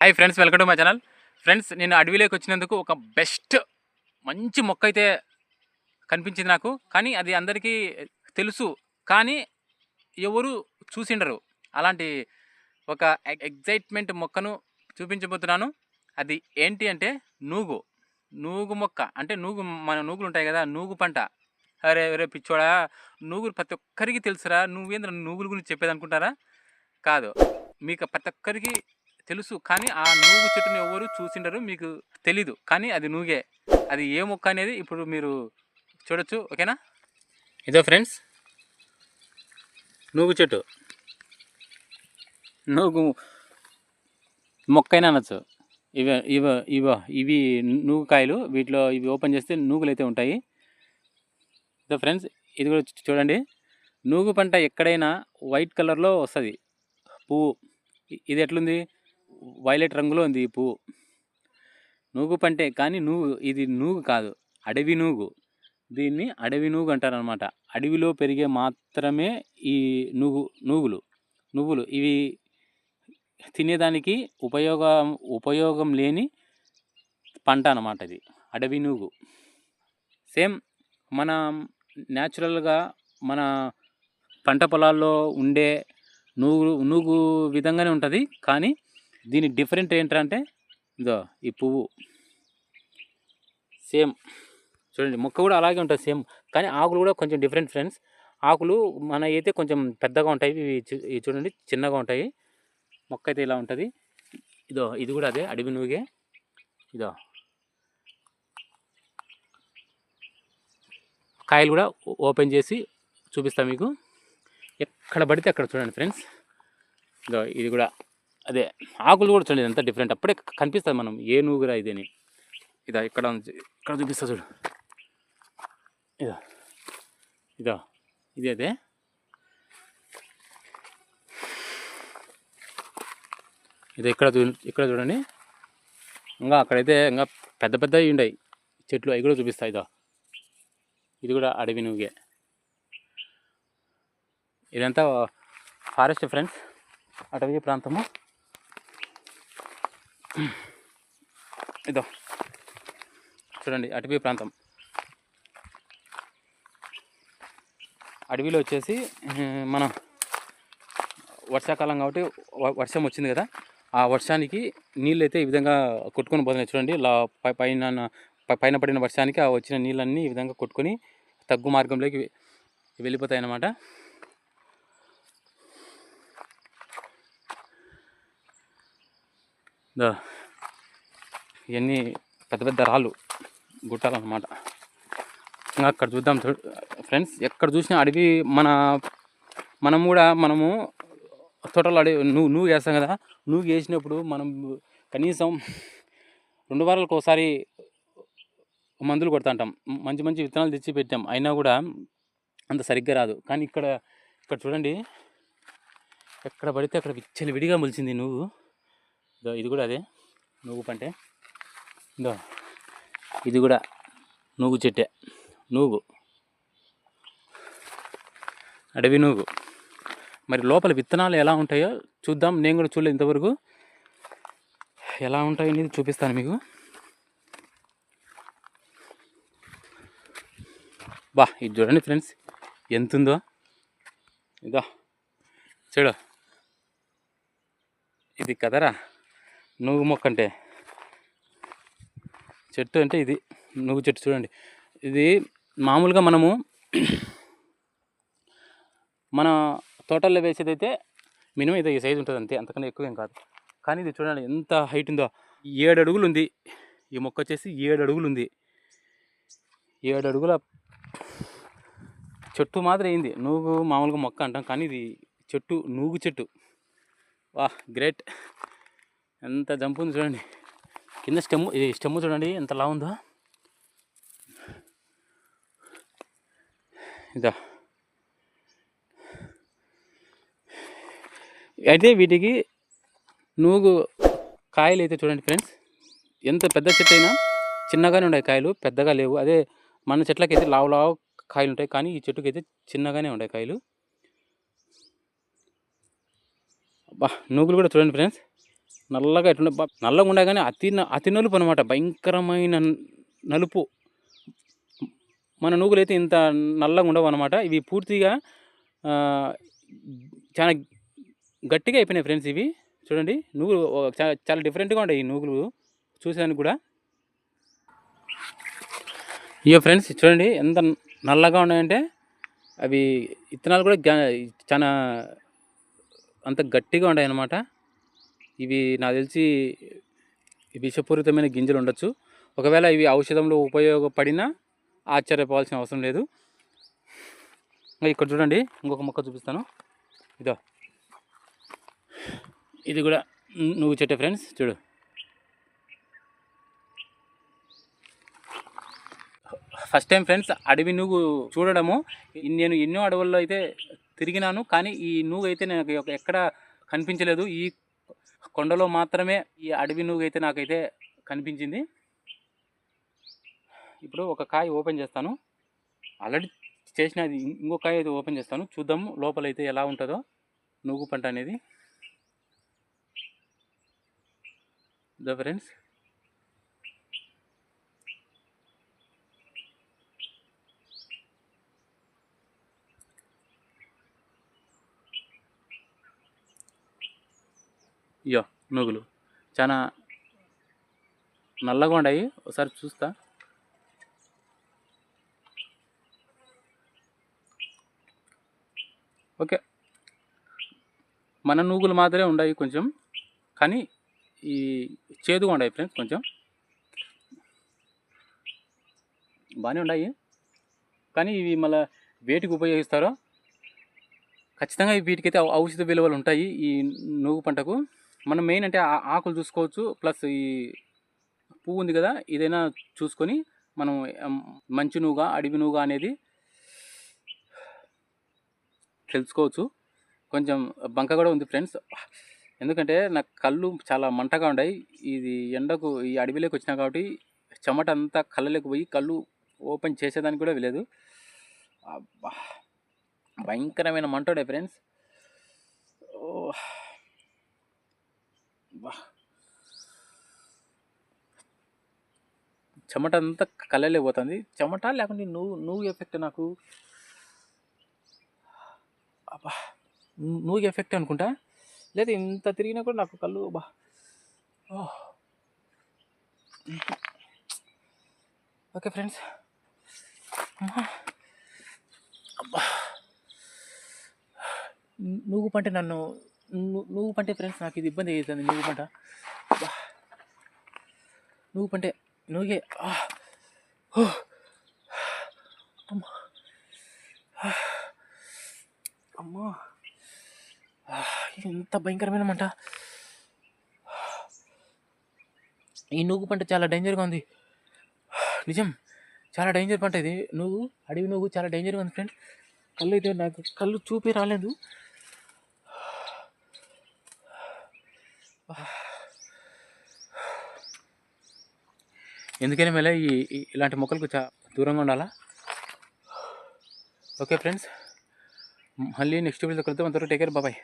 Hi friends welcome to my channel friends నేను అడవిలోకి వచ్చినందుకు ఒక బెస్ట్ మంచి మొక్క అయితే కనిపించింది నాకు. కానీ అది అందరికీ తెలుసు. కానీ ఎవరు చూసిండరు. అలాంటి ఒక ఎగ్జైట్మెంట్ మొక్కను చూపించబోతున్నాను. అది ఏంటి అంటే నూగు. నూగు మొక్క. అంటే నూగు మన నూగులు ఉంటాయి కదా నూగు పంట. అరే అరే పిచ్చోడా నూగులు ప్రతి ఒక్కరికి తెలుసురా. నువ్వేంద్ర నూగుల గురించి చెప్పేది అనుకుంటారా కాదు. మీకు ప్రతి ఒక్కరికి తెలుసు. కానీ ఆ నూగు చెట్టుని ఎవరు చూసిండరు మీకు తెలీదు. కానీ అది నూగే. అది ఏ మొక్క అనేది ఇప్పుడు మీరు చూడొచ్చు ఓకేనా? ఇదో ఫ్రెండ్స్ నూగు చెట్టు. నూగు మొక్కైనా అనొచ్చు. ఇవి ఇవ ఇవ ఇవి నూగు కాయలు వీటిలో ఇవి ఓపెన్ చేస్తే నూగులు అయితే ఉంటాయి. ఇదో ఫ్రెండ్స్ ఇది కూడా చూడండి. నూగు పంట ఎక్కడైనా వైట్ కలర్లో వస్తుంది. పువ్వు. ఇది ఎట్లుంది? వైలెట్ రంగులో ఉంది ఈ పువ్వు. నూగు పంటే కానీ నూగు ఇది నూగు కాదు అడవి నూగు. దీన్ని అడవి నూగు అంటారనమాట అడవిలో పెరిగే మాత్రమే ఈ నూగు నూగులు నువ్వులు. ఇవి తినేదానికి ఉపయోగం ఉపయోగం లేని పంట అన్నమాట ఇది అడవి నూగు. సేమ్ మన న్యాచురల్గా మన పంట పొలాల్లో ఉండే నూగు నూగు విధంగానే ఉంటుంది కానీ దీని డిఫరెంట్ ఏంటంటే ఇదో ఈ పువ్వు. సేమ్. చూడండి మొక్క కూడా అలాగే ఉంటుంది సేమ్. కానీ ఆకులు కూడా కొంచెం డిఫరెంట్ ఫ్రెండ్స్. ఆకులు మన అయితే కొంచెం పెద్దగా ఉంటాయి ఇవి చూడండి చిన్నగా ఉంటాయి. మొక్క అయితే ఇలా ఉంటుంది. ఇదో ఇది కూడా అదే అడవి నువ్వుగే. ఇదో. కాయలు కూడా ఓపెన్ చేసి చూపిస్తాను మీకు. ఎక్కడ పడితే అక్కడ చూడండి ఫ్రెండ్స్. ఇదో ఇది కూడా. అదే ఆకులు కూడా చూడండి ఎంత డిఫరెంట్ అప్పుడే కనిపిస్తుంది మనం ఏ నూగురా ఇది అని ఇదా ఇక్కడ ఇక్కడ చూపిస్తా చూడు. ఇదా. ఇదా. ఇది అదే. ఇది ఇక్కడ చూ ఇక్కడ చూడండి. ఇంకా అక్కడైతే ఇంకా పెద్ద పెద్దవి ఉన్నాయి చెట్లు అవి కూడా చూపిస్తాయి ఇదో. ఇది కూడా అడవి నువ్వే ఇదంతా ఫారెస్ట్ ఫ్రెండ్స్. అటవీ ప్రాంతము. ఇదో. చూడండి అటవీ ప్రాంతం. అడవిలో వచ్చేసి మన వర్షాకాలం కాబట్టి వ- వర్షం వచ్చింది కదా. ఆ వర్షానికి నీళ్ళు అయితే ఈ విధంగా కొట్టుకొని పోతున్నాయి చూడండి. లా పైన పై- పైన పడిన వర్షానికి ఆ వచ్చిన నీళ్ళన్నీ ఈ విధంగా కొట్టుకొని తగ్గు మార్గంలోకి వెళ్ళిపోతాయి అన్నమాట ఇవన్నీ పెద్ద పెద్ద రాళ్ళు గుట్టాలన్నమాట. ఇంకా అక్కడ చూద్దాం ఫ్రెండ్స్ ఎక్కడ చూసినా అడవి మన మనం కూడా మనము తోటలో అడవి నువ్వు నువ్వు వేస్తాం కదా నువ్వు వేసినప్పుడు మనం కనీసం రెండు వారాలకు ఒకసారి మందులు కొడుతుంటాం మంచి మంచి విత్తనాలు తెచ్చి పెట్టాం. అయినా కూడా అంత సరిగ్గా రాదు. కానీ ఇక్కడ ఇక్కడ చూడండి ఎక్కడ పడితే అక్కడ విచ్చలు విడిగా మొలిచింది నువ్వు ఇదో ఇది కూడా అదే నువ్వు పంటే. ఇదో ఇది కూడా నూగు చెట్టే. నూగు. అడవి నూగు. మరి లోపల విత్తనాలు ఎలా ఉంటాయో చూద్దాం. నేను కూడా చూడలేదు ఇంతవరకు. ఎలా ఉంటాయో అనేది చూపిస్తాను మీకు. బా ఇది చూడండి ఫ్రెండ్స్. ఎంత ఉందో ఇదో. చూడు. ఇది కదరా. నువ్వు మొక్క అంటే చెట్టు అంటే ఇది. నువ్వు చెట్టు చూడండి. ఇది మామూలుగా మనము మన తోటల్లో వేసేదైతే మినిమం ఇది ఈ సైజు ఉంటుంది అంతే అంతకన్నా ఎక్కువ ఏం కాదు. కానీ ఇది చూడండి ఎంత హైట్ ఉందో. ఏడు అడుగులు ఉంది. ఈ మొక్క వచ్చేసి ఏడు అడుగులు ఉంది. ఏడు అడుగుల చెట్టు మాత్రం అయింది. నూగు మామూలుగా మొక్క అంటాం. కానీ ఇది చెట్టు నూగు చెట్టు. వా గ్రేట్. ఎంత జంపు ఉంది చూడండి. కింద స్టెమ్ ఇది స్టెమ్ చూడండి ఎంత లా ఉందో. ఇదా. అయితే వీటికి నూగు కాయలు అయితే చూడండి ఫ్రెండ్స్. ఎంత పెద్ద చెట్టు అయినా చిన్నగానే ఉన్నాయి కాయలు పెద్దగా లేవు. అదే మన చెట్లకి అయితే లావు లావు కాయలు ఉంటాయి కానీ ఈ చెట్టుకి అయితే చిన్నగానే ఉన్నాయి కాయలు. బా నూగులు కూడా చూడండి ఫ్రెండ్స్. నల్లగా ఎట్లా నల్లగా ఉండే కానీ అతి న- అతి నలుపు అనమాట భయంకరమైన నలుపు. మన నూగులు అయితే ఇంత నల్లగా ఉండవు అనమాట ఇవి పూర్తిగా చాలా గట్టిగా అయిపోయినాయి ఫ్రెండ్స్ ఇవి. చూడండి నూగులు చాలా డిఫరెంట్గా ఉంటాయి ఈ నూగులు చూసేదానికి కూడా. ఇయో ఫ్రెండ్స్ చూడండి ఎంత నల్లగా ఉన్నాయంటే అవి ఇత్తనాలు కూడా చాలా అంత గట్టిగా ఉన్నాయి అన్నమాట ఇవి నాకు తెలిసి విషపూరితమైన గింజలు ఉండొచ్చు. ఒకవేళ ఇవి ఔషధంలో ఉపయోగపడినా ఆశ్చర్యపోవాల్సిన అవసరం లేదు. ఇక్కడ చూడండి ఇంకొక మొక్క చూపిస్తాను. ఇదో. ఇది కూడా నువ్వు చెట్టే ఫ్రెండ్స్ చూడు. ఫస్ట్ టైం ఫ్రెండ్స్ అడవి నువ్వు చూడడము. నేను ఎన్నో అడవుల్లో అయితే తిరిగినాను కానీ ఈ నువ్వు అయితే నాకు ఎక్కడ కనిపించలేదు. ఈ కొండలో మాత్రమే ఈ అడవి నువ్వు అయితే నాకైతే కనిపించింది. ఇప్పుడు ఒక కాయ ఓపెన్ చేస్తాను. ఆల్రెడీ చేసిన అది ఇంకో కాయ అయితే ఓపెన్ చేస్తాను. చూద్దాము లోపల అయితే ఎలా ఉంటుందో నువ్వు పంట అనేది. ద ఫ్రెండ్స్ ఇయో నూగులు. చాలా నల్లగా ఉన్నాయి ఒకసారి చూస్తా. ఓకే. మన నూగులు మాత్రమే ఉన్నాయి కొంచెం. కానీ ఈ చేదుగా ఉన్నాయి ఫ్రెండ్స్ కొంచెం. బాగానే ఉన్నాయి కానీ ఇవి మళ్ళీ వేటికి ఉపయోగిస్తారో? ఖచ్చితంగా వీటికైతే ఔషధ విలువలు ఉంటాయి ఈ నువ్వు పంటకు. మనం మెయిన్ అంటే ఆకులు చూసుకోవచ్చు ప్లస్ ఈ పువ్వు ఉంది కదా ఇదైనా చూసుకొని మనం మంచి నువ్వుగా అడవి నువ్వుగా అనేది తెలుసుకోవచ్చు. కొంచెం బంక కూడా ఉంది ఫ్రెండ్స్ ఎందుకంటే నాకు కళ్ళు చాలా మంటగా ఉన్నాయి ఇది ఎండకు ఈ అడవిలోకి వచ్చినా కాబట్టి చెమట అంతా కళ్ళలోకి పోయి కళ్ళు ఓపెన్ చేసేదానికి కూడా లేదు భయంకరమైన మంట ఉండే ఫ్రెండ్స్ ఓ చెమట అంతా కళ్ళలే పోతుంది. చెమట లేకుంటే నువ్వు నువ్వు ఎఫెక్ట్ నాకు. అబ్బా నువ్వు ఎఫెక్ట్ అనుకుంటా? లేదు ఇంత తిరిగినా కూడా నాకు కళ్ళు బా ఓకే ఫ్రెండ్స్. అబ్బా. నువ్వు పంటే నన్ను నువ్వు పంటే ఫ్రెండ్స్ నాకు ఇది ఇబ్బంది అవుతుంది నువ్వు పంట? నువ్వు పంటే నువ్వే. అమ్మా. అమ్మా. ఎంత ఇంత భయంకరమైన మంట. ఈ నువ్వు పంట చాలా డేంజర్గా ఉంది. నిజం చాలా డేంజర్ పంట ఇది. నువ్వు అడవి నువ్వు చాలా డేంజర్గా ఉంది ఫ్రెండ్ కళ్ళు అయితే నాకు కళ్ళు చూపి రాలేదు. ఎందుకని మళ్ళీ ఈ ఈ- ఇలాంటి మొక్కలకు చా దూరంగా ఉండాలా? ఓకే ఫ్రెండ్స్ మళ్ళీ నెక్స్ట్ వీడియో కలుద్దాం. అంతవరకు టేక్ కేర్ బాబాయ్